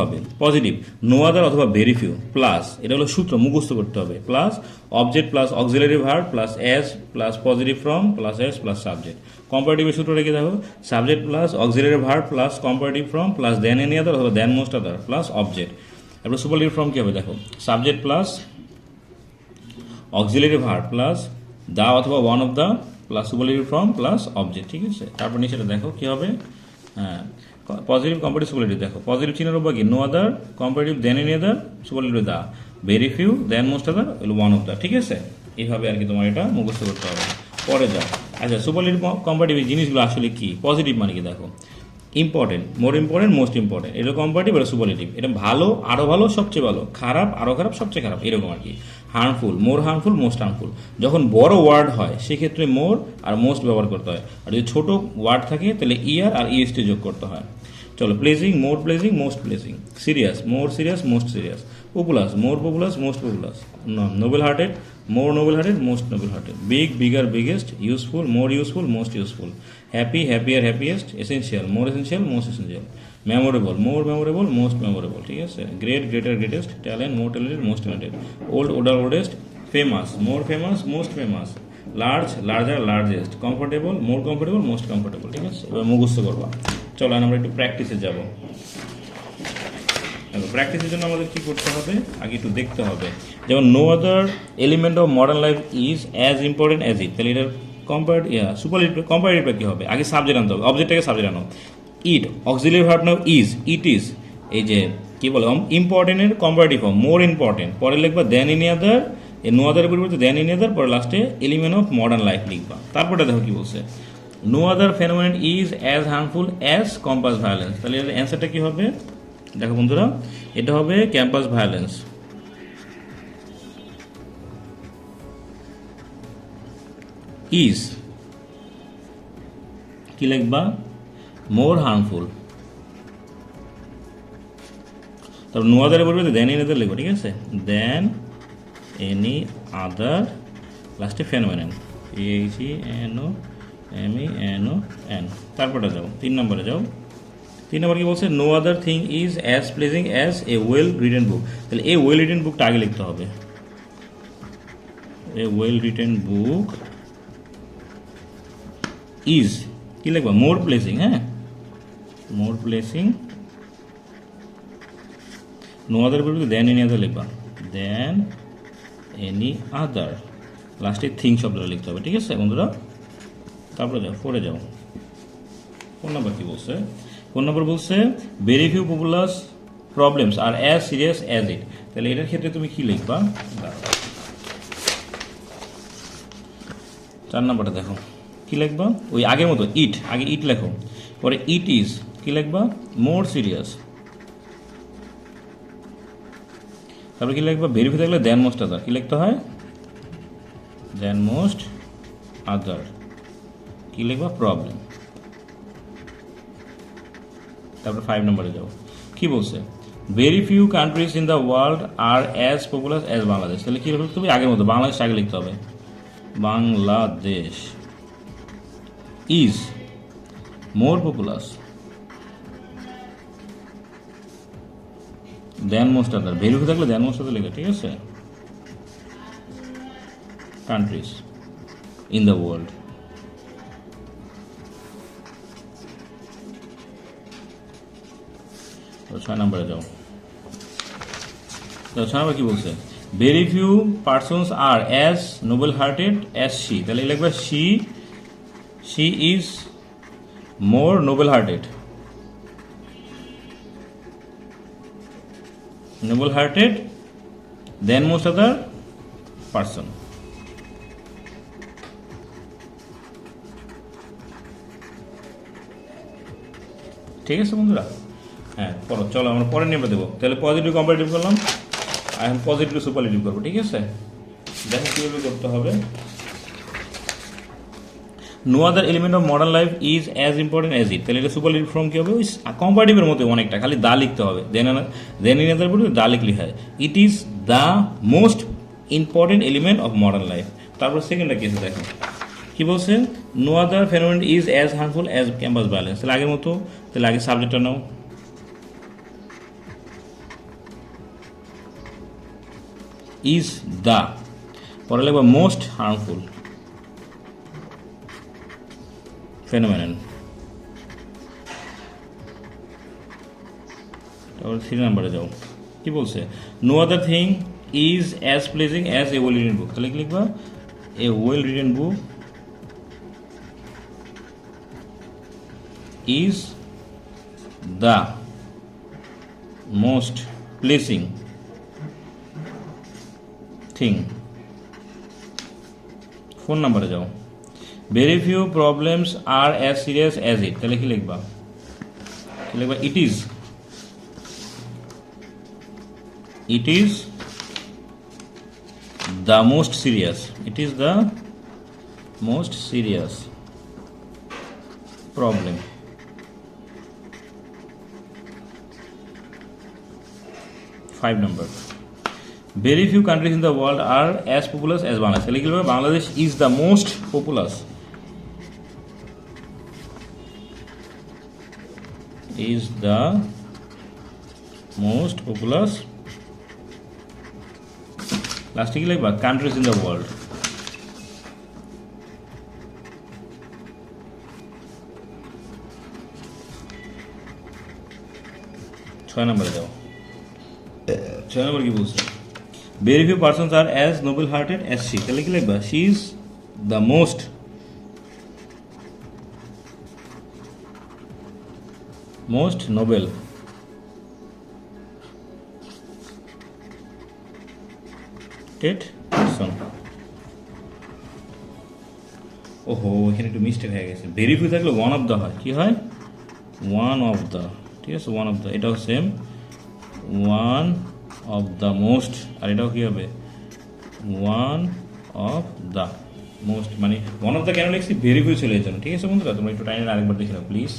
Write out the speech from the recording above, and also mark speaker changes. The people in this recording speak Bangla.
Speaker 1: হবে? পজিটিভ নো আদার অথবা ভেরি ফিউ প্লাস এটা হলো সূত্র, মুখস্থ করতে হবে। Plus object plus auxiliary verb plus S plus positive form plus S plus subject কম্পারেটিভের সূত্র রেখে দেখো। Subject plus auxiliary verb plus comparative form plus than any other অথবা than most other plus object এবার সুপারলিভ ফ্রম কি হবে? দেখো। Subject plus auxiliary verb plus the অথবা one of the plus superlative form plus object ঠিক আছে? তারপর নিচেটা দেখো কি হবে? হ্যাঁ। পজিটিভ কম্পারেটিভ সুপারলিটিভ দেখো। পজিটিভ চিহ্নের উপর কি? No other comparative than any other superlative the very few than most other one of the ঠিক আছে? এইভাবে আর কি তোমার এটা মুখস্থ করতে হবে। পরে যাও। আচ্ছা সুপারলিটিভ কম্পারেটিভ জিনিসগুলো আসলে কি? পজিটিভ মানে কি দেখো? Important more important most important এটা কম্পারেটিভ এটা সুপারলেটিভ এটা ভালো আরও ভালো, সবচেয়ে ভালো। খারাপ আরও খারাপ, সবচেয়ে খারাপ। এরকম আর কি। Harmful more harmful most harmful যখন বড় ওয়ার্ড হয়, সেক্ষেত্রে মোর আর মোস্ট ব্যবহার করতে হয়। আর যদি ছোট ওয়ার্ড থাকে, তাহলে ইয়ার আর ইএসটি যোগ করতে হয়। চলো pleasing more pleasing most pleasing serious more serious most serious populous more populous most populous noble hearted more noble hearted most noble hearted big bigger biggest useful more useful most useful happy happier happiest essential more essential most essential memorable more memorable most memorable ঠিক আছে? Great greater greatest talent more talented most talented old older oldest famous more famous most famous large larger largest comfortable more comfortable most comfortable ঠিক আছে? এবার মুখস্থ করবা। চলো আমরা একটু প্র্যাকটিসে যাব। প্র্যাকটিসের জন্য আমাদের কি করতে হবে? আগে একটু দেখতে হবে। যেমন no other element of modern life is as important as it তাহলে এটার ইয়া সুপার কম্পারেটিভটা কী হবে? আগে সাবজেক্ট আনতে হবে। অবজেক্টটাকে সাবজেক্ট আনো। It auxiliary verb now is it is এই যে, কি বলে? ইম্পর্টেন্টের কম্পারেটিভ ফর্ম মোর ইম্পর্টেন্ট পরে লিখবা দেন ইন আদার নো আদারের পরিবর্তে দেন ইন আদার পরে লাস্টে এলিমেন্ট অফ মডার্ন লাইফ লিখবা। তারপরে দেখো কি বলছে। No other phenomenon is as harmful as campus violence তাহলে এর অ্যান্সারটা কি হবে? দেখো বন্ধুরা, এটা হবে ক্যাম্পাস ভায়োলেন্স ইজ কি লিখবা? মোর হার্মফুল তারপর নো আদারে বলবে দেন এনি আদার লিখব, ঠিক আছে? দেন এনি আদার লাস্টে phenomenon H N O M E N O N তারপরে যাও, তিন নম্বরে যাও। তিন নম্বর কি বলছে? No other thing is as pleasing as a well written book তাহলে এ ওয়েল রিটেন বুকটা আগে লিখতে হবে। A well written book is কি লিখবা? মোর প্লেসিং হ্যাঁ? মোর প্লেসিং নো আদার বলবে দেন এনি আদার লিখবা। দেন এনি আদার লাস্টে থিং শব্দটা লিখতে হবে, ঠিক আছে, বন্ধুরা? তারপরে যাও পরে যাও ফোন নাম্বার কি বলছে? ফোন নাম্বার বলছে very few popular problems are as serious as it তাহলে এটার ক্ষেত্রে তুমি কি লিখবা। চার নাম্বারটা দেখো। কি লিখবা? ওই আগের মতো ইট আগে ইট লেখো। পরে ইট ইজ কি লিখবা? মোর সিরিয়াস তারপরে কি লিখবা? ভেরিফাই থাকলে দেন মোস্ট আদার কি লিখতে হয়? দেন মোস্ট আদার কি লিখবা? প্রবলেম তারপরে ফাইভ নম্বরে যাও কি বলছে? Very few countries in the world are as popular as Bangladesh তাহলে কী লিখতে হবে আগের মতো বাংলাদেশ আগে লিখতে হবে। Bangladesh is more popular than most other very few থাকলে দেন মোস্ট আদার লেখা, ঠিক আছে? কান্ট্রিজ ইন দ্য ওয়ার্ল্ড ছয় নম্বরে যাও। ছয় নম্বর কি বলছে? Very few persons are as noble hearted as she তাহলে লিখবে she she is more noble hearted noble hearted than most other person ঠিক আছে বন্ধুরা? হ্যাঁ পড়ো চলো আমরা পরে নেমে দেবো। তাহলে পজিটিভ কম্পারেটিভ করলাম। আর এখন পজিটিভ সুপারলেটিভ করব, ঠিক আছে? দেখো কীভাবে করতে হবে। No other element of modern life is as important as it তাহলে এটা সুপারলেটিভ ফর্ম কী হবে? ওই কম্পারেটিভের মতো অনেকটা, খালি দা লিখতে হবে। দেন দেন ইন দা লিখলি হয়। It is the most important element of modern life তারপর সেকেন্ডটা কি আছে দেখো? কি বলছে? No other phenomenon is as harmful as campus balance তাহলে আগের মতো, তাহলে আগে সাবজেক্টটা নাও। ইজ দ্য পরে লিখবা মোস্ট হার্মফুল ফেনোমেনন তারপরে থ্রি নাম্বারে যাও। কি বলছে? No other thing is as pleasing as a well written book তাহলে কি লিখবা? A well written book is the most pleasing thing phone নাম্বারে যাও very few problems are as serious as it তাহলে কি লিখবা কি লিখবা it is it is the most serious it is the most serious problem five number very few countries in the world are as populous as bangladesh তাহলে কি bangladesh is the most populous is the most populous লাস্টে কি লিখবা কান্ট্রিজ ইন দ্য ওয়ার্ল্ড ছয় নম্বরে যাও ছয় নম্বর কি বলছে very few persons are as noble hearted as she তাহলে কি লিখবা she is the most most noble hearted person ওহো এখানে একটু মিস্টেক হয়ে গেছে। ভেরিফাই থাকলে ওয়ান অফ দ্য হয়। কি হয়? ওয়ান অফ দ্য ঠিক আছে ওয়ান অফ দ্য এটাও same one of the most আর এটাও কী হবে? ওয়ান অফ দ্য মোস্ট মানে ওয়ান অফ দ্য কেন লিখছি? ভেরিফাই চলে জন্য ঠিক আছে বন্ধুরা, তোমরা একটু টাইমে আরেকবার দেখে নাও প্লিজ